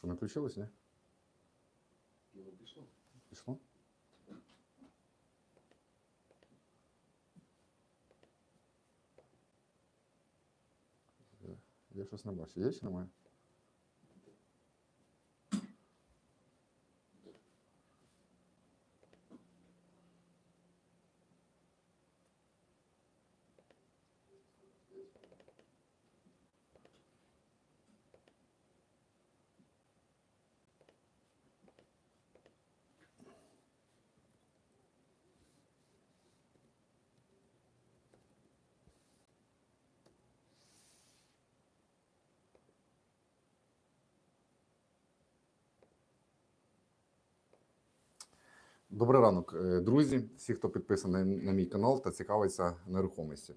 Що не включилось, ні? Його пішло. Пішло? Я щось не бачу. Є чи немає? Добрий ранок, е, друзі, всі, хто підписаний на мій канал та цікавиться нерухомості.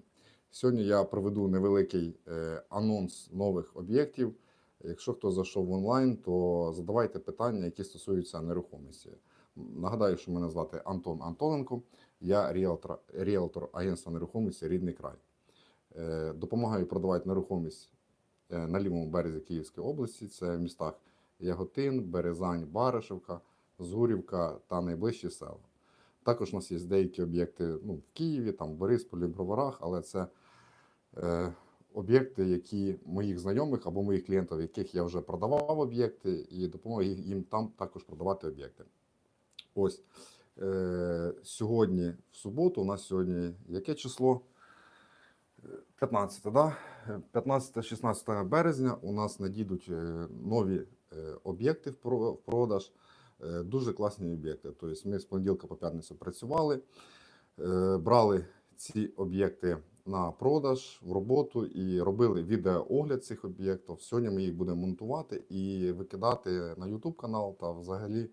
Сьогодні я проведу невеликий е, анонс нових об'єктів. Якщо хто зайшов онлайн, то задавайте питання, які стосуються нерухомості. Нагадаю, що мене звати Антон Антоненко, я ріелтор, ріелтор агентства нерухомості Рідний край. Е, Допомагаю продавати нерухомість на лівому березі Київської області. Це в містах Яготин, Березань, Баришевка. Згурівка та найближчі села. Також у нас є деякі об'єкти ну, в Києві, там, в Борисполі, Броварах, але це е, об'єкти, які моїх знайомих або моїх клієнтів, яких я вже продавав об'єкти, і допомагаю їм там також продавати об'єкти. Ось е, сьогодні, в суботу, у нас сьогодні яке число? Е, 15, да? 15-16 березня у нас надійдуть е, нові е, об'єкти в продаж. Е, Дуже класні об'єкти. Тобто ми з понеділка по п'ятницю працювали, е, брали ці об'єкти на продаж в роботу і робили відеоогляд цих об'єктів. Сьогодні ми їх будемо монтувати і викидати на YouTube канал та взагалі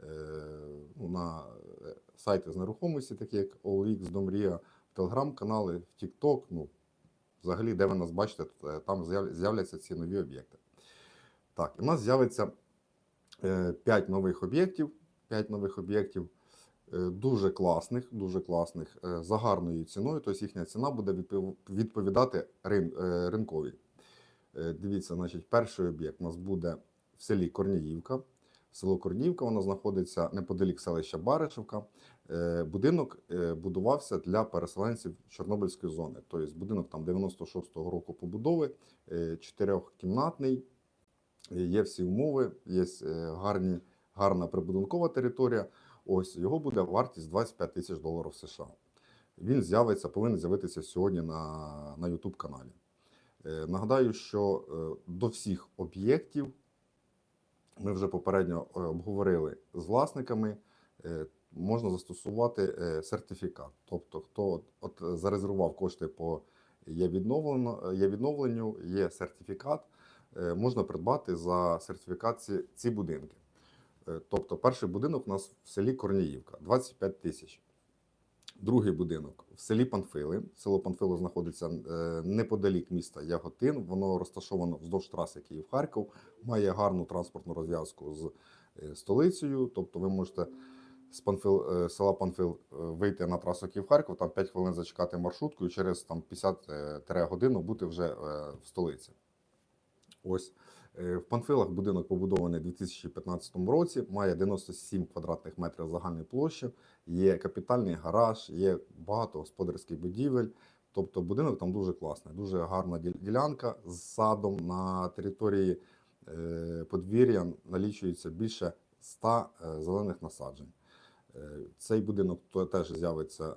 е, ну, на сайти з нерухомості, такі як OLX, Домрія, телеграм-канали, в TikTok. Ну, взагалі, де ви нас бачите, там з'являться ці нові об'єкти. Так, в нас з'явиться 5 нових об'єктів. 5 нових об'єктів е, дуже класних, дуже класних, е, за гарною ціною. Тобто їхня ціна буде відпов- відповідати рин, е, ринковій. Е, Дивіться, значить, перший об'єкт у нас буде в селі Корніївка. Село Корніївка, воно знаходиться неподалік селища Баришевка. Е, Будинок е, будувався для переселенців Чорнобильської зони. Тобто будинок там 96-го року побудови, е, чотирьохкімнатний, є всі умови, є е, гарні, гарна прибудинкова територія. Ось його буде вартість 25 тисяч доларів США. Він з'явиться, повинен з'явитися сьогодні на, на YouTube каналі. Е, Нагадаю, що е, до всіх об'єктів ми вже попередньо е, обговорили з власниками. е, Можна застосувати е, сертифікат. Тобто, хто от, от зарезервував кошти по є є відновленню, є сертифікат, можна придбати за сертифікат ці, будинки. Е, Тобто, перший будинок у нас в селі Корніївка 25 тисяч. Другий будинок в селі Панфили. Село Панфило знаходиться е, неподалік міста Яготин. Воно розташовано вздовж траси Київ-Харків, має гарну транспортну розв'язку з е, столицею. Тобто, ви можете з Панфил, е, села Панфил е, вийти на трасу Київ-Харків, там 5 хвилин зачекати маршрутку і через там 50 е, годину бути вже е, в столиці. Ось Е, в Панфилах будинок побудований у 2015 році, має 97 квадратних метрів загальної площі, є капітальний гараж, є багато господарських будівель. Тобто будинок там дуже класний, дуже гарна ділянка з садом на території е, подвір'я налічується більше 100 е, зелених насаджень. Цей будинок теж з'явиться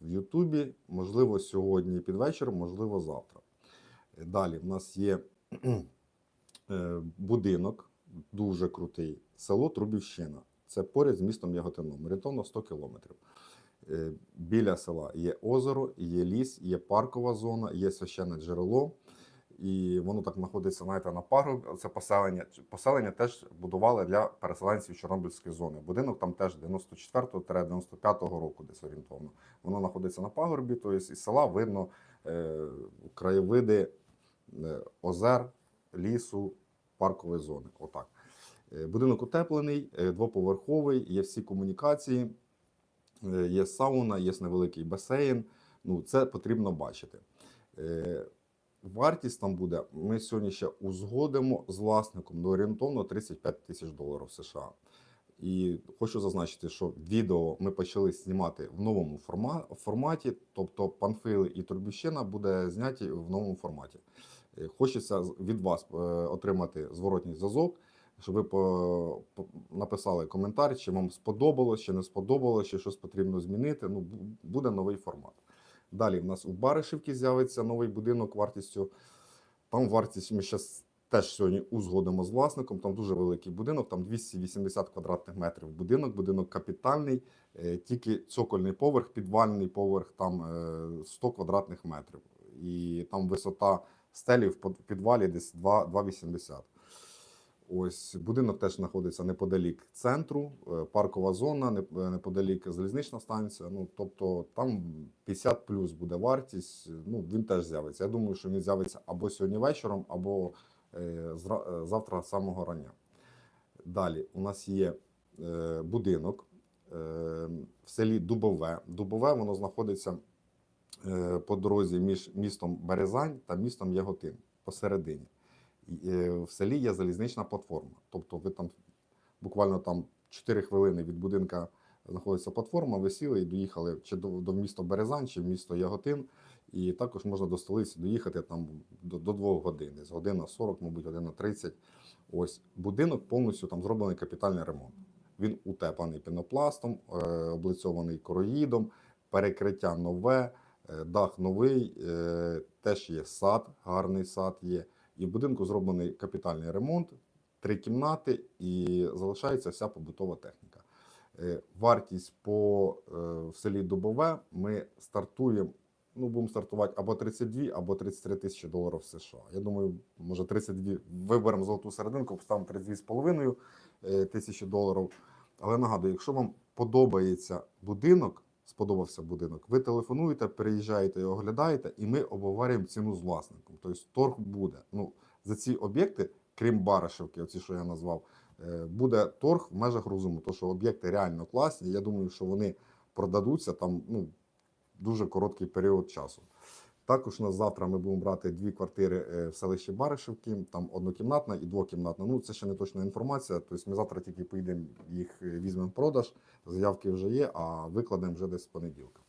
в Ютубі, можливо, сьогодні під вечір, можливо, завтра. Далі в нас є е, будинок дуже крутий, село Трубівщина. Це поряд з містом Яготином, орієнтовно 100 кілометрів. Е, Біля села є озеро, є ліс, є паркова зона, є священне джерело. І воно так знаходиться знаєте, на пагорбі. Це поселення. Поселення теж будували для переселенців Чорнобильської зони. Будинок там теж 94-95 року, десь орієнтовно. Воно знаходиться на пагорбі, тобто із села видно е, краєвиди озер, лісу, паркової зони. Отак. Е, Будинок утеплений, е, двоповерховий, є всі комунікації, е, є сауна, є невеликий басейн. Ну, це потрібно бачити. Е, Вартість там буде. Ми сьогодні ще узгодимо з власником до орієнтовно 35 тисяч доларів США. І хочу зазначити, що відео ми почали знімати в новому форма- форматі, тобто панфили і турбіщина буде зняті в новому форматі. Е, Хочеться від вас е, отримати зворотній зв'язок, щоб ви по, написали коментар, чи вам сподобалось, чи не сподобалось, чи щось потрібно змінити. Ну, буде новий формат. Далі в нас у Баришівці з'явиться новий будинок вартістю. Там вартість ми зараз теж сьогодні узгодимо з власником. Там дуже великий будинок, там 280 квадратних метрів будинок, будинок капітальний, е, тільки цокольний поверх, підвальний поверх, там е, 100 квадратних метрів. І там висота стелі в підвалі десь 2,80. Ось будинок теж знаходиться неподалік центру, е, паркова зона, е, неподалік залізнична станція. Ну тобто там 50 плюс буде вартість. Ну він теж з'явиться. Я думаю, що він з'явиться або сьогодні вечором, або е, завтра самого рання. Далі у нас є будинок в селі Дубове. Дубове воно знаходиться по дорозі між містом Березань та містом Яготин посередині. Е, В селі є залізнична платформа. Тобто ви там буквально там 4 хвилини від будинка знаходиться платформа, ви сіли і доїхали чи до, до міста Березань, чи в місто Яготин. І також можна до столиці доїхати там до, до 2 годин, десь година 40, мабуть, година 30. Ось будинок повністю там зроблений капітальний ремонт. Він утеплений пінопластом, е, облицьований короїдом, перекриття нове, е, дах новий, е, теж є сад, гарний сад є. І в будинку зроблений капітальний ремонт, три кімнати, і залишається вся побутова техніка. Е, Вартість по е, в селі Дубове ми стартуємо. Ну, будемо стартувати або 32, або 33 тисячі доларів США. Я думаю, може 32 виберемо золоту серединку, поставимо 32,5 е, тисячі доларів. Але нагадую, якщо вам подобається будинок, сподобався будинок, ви телефонуєте, приїжджаєте і оглядаєте, і ми обговорюємо ціну з власником. Тобто торг буде. Ну, за ці об'єкти, крім Барашевки, оці, що я назвав, е, буде торг в межах розуму. Тому що об'єкти реально класні. Я думаю, що вони продадуться там ну, дуже короткий період часу. Також у нас завтра ми будемо брати дві квартири е, в селищі Баришевки, там однокімнатна і двокімнатна. Ну, це ще не точна інформація. Тобто ми завтра тільки поїдемо їх е, візьмемо в продаж. Заявки вже є, а викладемо вже десь з понеділка.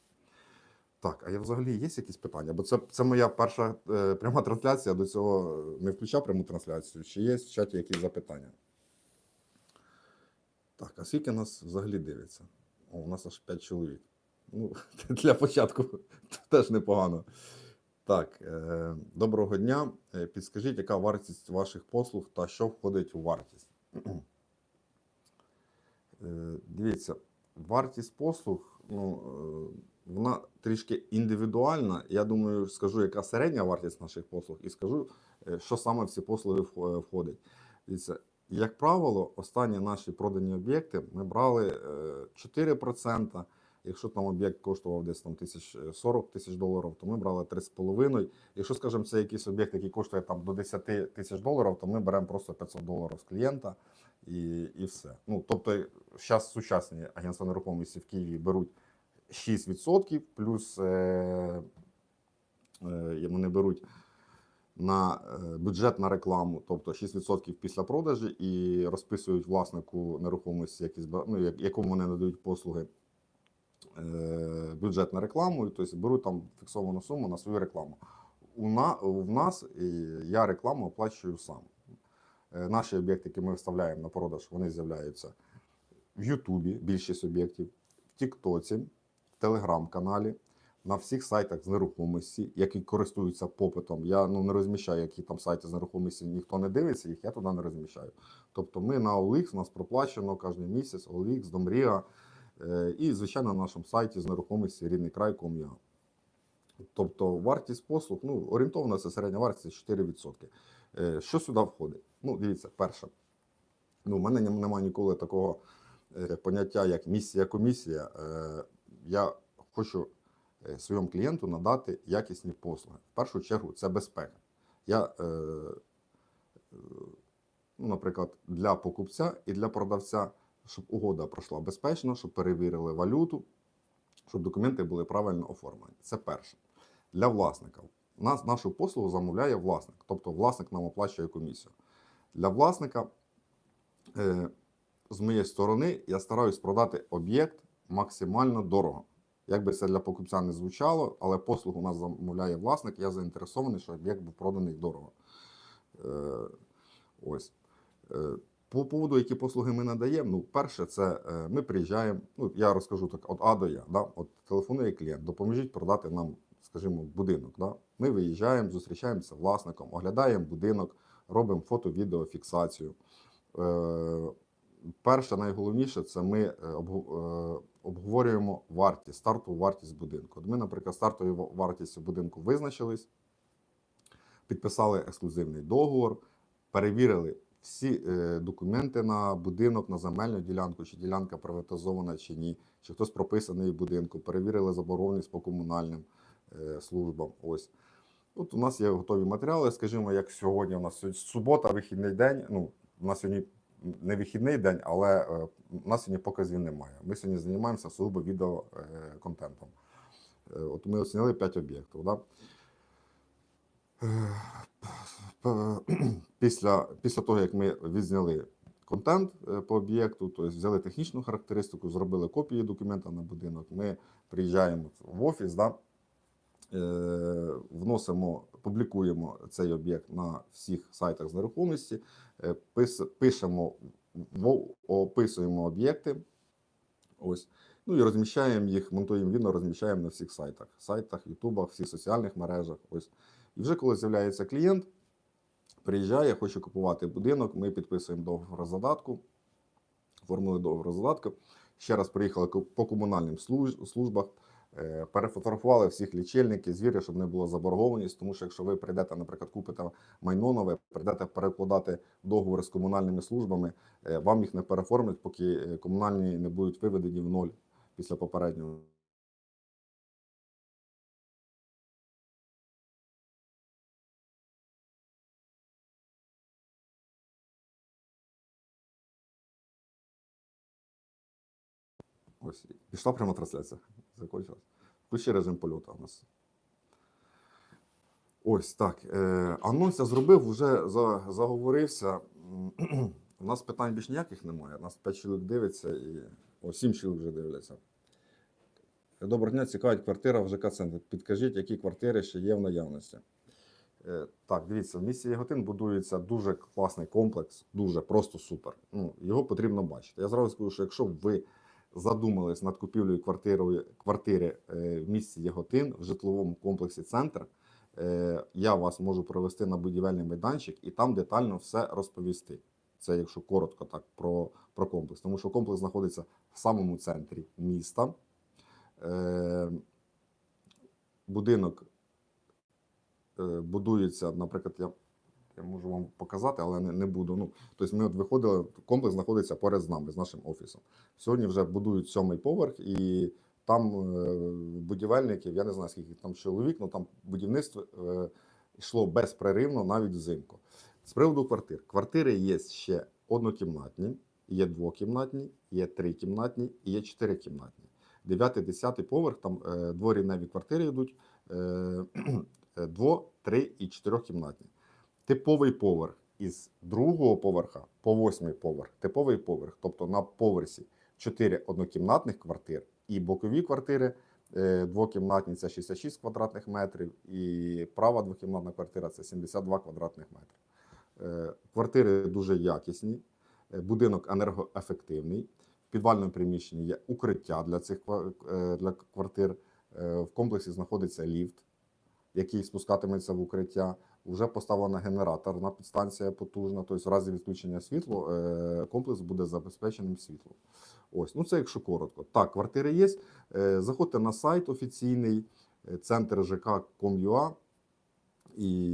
Так, а я взагалі є якісь питання? Бо це, це моя перша е, пряма трансляція. До цього не включав пряму трансляцію. Чи є в чаті якісь запитання? Так, а скільки нас взагалі дивиться? О, у нас аж 5 чоловік. Ну, для початку теж непогано. Так, е, доброго дня. Е, Підскажіть, яка вартість ваших послуг та що входить у вартість? Е, Дивіться, вартість послуг, ну, вона трішки індивідуальна. Я думаю, скажу, яка середня вартість наших послуг, і скажу, що саме в ці послуги вх- входить. Дивіться, як правило, останні наші продані об'єкти ми брали е, 4%. Якщо там об'єкт коштував десь там тисяч 40 тисяч доларів, то ми брали 3,5. Якщо, скажімо, це якийсь об'єкт, який коштує там до 10 тисяч доларів, то ми беремо просто 500 доларів з клієнта і, і все. Ну, тобто, зараз сучасні агентства нерухомості в Києві беруть 6%, плюс е, е, вони беруть на е, бюджет на рекламу, тобто 6% після продажі, і розписують власнику нерухомості, які ну, якому вони надають послуги. Е, Бюджет на рекламу, тобто беруть там фіксовану суму на свою рекламу. У на, в нас я рекламу оплачую сам. Е, Наші об'єкти, які ми вставляємо на продаж, вони з'являються в Ютубі, більшість об'єктів, в Тіктоці, в Телеграм-каналі, на всіх сайтах з нерухомості, які користуються попитом. Я ну, не розміщаю, які там сайти з нерухомості, ніхто не дивиться їх, я туди не розміщаю. Тобто ми на OLX, у нас проплачено кожен місяць, OLX, Домрія, е, і, звичайно, на нашому сайті з нерухомості рідний край.com.ua. Тобто вартість послуг, ну, орієнтовно це середня вартість 4%. Е, Що сюди входить? Ну, дивіться, перше. Ну, в мене немає ніколи такого е, поняття, як місія-комісія. Е, Я хочу е, своєму клієнту надати якісні послуги. В першу чергу це безпека. Я, е, е, ну, наприклад, для покупця і для продавця, щоб угода пройшла безпечно, щоб перевірили валюту, щоб документи були правильно оформлені. Це перше. Для власника. нас, нашу послугу замовляє власник, тобто власник нам оплачує комісію. Для власника, е, з моєї сторони, я стараюсь продати об'єкт максимально дорого. Як би це для покупця не звучало, але послугу у нас замовляє власник, я заінтересований, що об'єкт був проданий дорого. Е, ось. Е, по поводу, які послуги ми надаємо, ну, перше, це е, ми приїжджаємо, ну, я розкажу так, от А до Я. Да? От телефонує клієнт, допоможіть продати нам, скажімо, будинок. Да? Ми виїжджаємо, зустрічаємося з власником, оглядаємо будинок, робимо фото-відеофіксацію. Е, перше, найголовніше, це ми е, е, обговорюємо вартість, стартову вартість будинку. От ми, наприклад, стартовою ва- вартістю будинку визначились, підписали ексклюзивний договор, перевірили всі е, документи на будинок, на земельну ділянку, чи ділянка приватизована чи ні, чи хтось прописаний в будинку, перевірили заборгованість по комунальним е, службам. Ось. От у нас є готові матеріали, скажімо, як сьогодні, у нас субота, вихідний день. Ну, у нас сьогодні не вихідний день, але е, у нас сьогодні показів немає. Ми сьогодні займаємося сугубо відеоконтентом. Е, От ми оцінили 5 об'єктів. Да? Е, Після, після того, як ми відзняли контент е, по об'єкту, тобто взяли технічну характеристику, зробили копії документа на будинок, ми приїжджаємо в офіс, да? е, вносимо, публікуємо цей об'єкт на всіх сайтах з нерухомості, пишемо, описуємо об'єкти. Ось. Ну і розміщаємо їх, монтуємо відео, розміщаємо на всіх сайтах, сайтах, ютубах, всіх соціальних мережах. Ось. І вже коли з'являється клієнт, приїжджає, хоче купувати будинок, ми підписуємо договор задатку, оформили договор задатку. Ще раз приїхали по комунальним служ- службах, е, перефотографували всіх лічильників, звір'я, щоб не було заборгованість. Тому що якщо ви прийдете, наприклад, купите майно нове, прийдете перекладати договори з комунальними службами, е, вам їх не переформлять, поки е, комунальні не будуть виведені в ноль після попереднього. Ось пішла прямо трансляція. Закончилась. Включи режим польоту у нас. Ось так. Е, анонс я зробив, вже за, заговорився. У нас питань більш ніяких немає. У нас 5 чоловік дивиться і о, 7 чоловік вже дивляться. Доброго дня, цікавить квартира в ЖК центрі. Підкажіть, які квартири ще є в наявності. Е, Так, дивіться, в місті Яготин будується дуже класний комплекс, дуже просто супер. Ну, його потрібно бачити. Я зразу скажу, що якщо ви задумались над купівлею квартири, квартири е, в місті Яготин в житловому комплексі Центр, е, я вас можу провести на будівельний майданчик і там детально все розповісти. Це якщо коротко так про, про комплекс. Тому що комплекс знаходиться в самому центрі міста. Е, будинок будується, наприклад, я, я можу вам показати, але не, буду. Ну, тобто ми от виходили, комплекс знаходиться поряд з нами, з нашим офісом. Сьогодні вже будують сьомий поверх, і там е, будівельників, я не знаю, скільки там чоловік, але там будівництво е, йшло безпреривно навіть взимку. З приводу квартир. Квартири є ще однокімнатні, є двокімнатні, є трикімнатні і є чотирикімнатні. Дев'ятий, десятий поверх, там е, дворівневі квартири йдуть, дво, три і чотирьохкімнатні. Типовий поверх із другого поверха по восьмий поверх. Типовий поверх, тобто на поверсі 4 однокімнатних квартир і бокові квартири е, двокімнатні це 66 квадратних метрів, і права двокімнатна квартира це 72 квадратних метри. Е, Квартири дуже якісні, е, будинок енергоефективний. В підвальному приміщенні є укриття для цих для квартир. В комплексі знаходиться ліфт, який спускатиметься в укриття. Вже поставлена генераторна підстанція потужна. Тобто, в разі відключення світла е, комплекс буде забезпеченим світлом. Ось, ну це якщо коротко. Так, квартири є. Е, Заходьте на сайт офіційний е, центр ЖК.com.ua і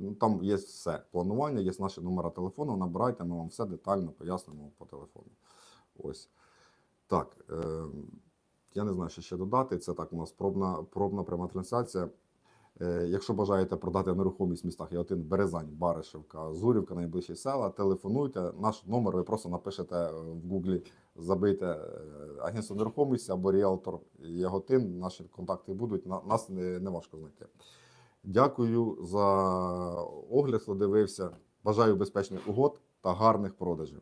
ну, там є все. Планування, є наші номера телефону. Набирайте, ми вам все детально пояснимо по телефону. Ось. Так. Е, я не знаю, що ще додати. Це так у нас пробна, пробна пряма трансляція. Е, Якщо бажаєте продати нерухомість в містах Яготин, Березань, Баришевка, Зурівка, найближчі села, телефонуйте. Наш номер ви просто напишете е, в Гуглі, забийте е, агентство нерухомості або ріелтор Яготин. Наші контакти будуть. на- Нас не, не важко знайти. Дякую за огляд, хто дивився. Бажаю безпечних угод та гарних продажів.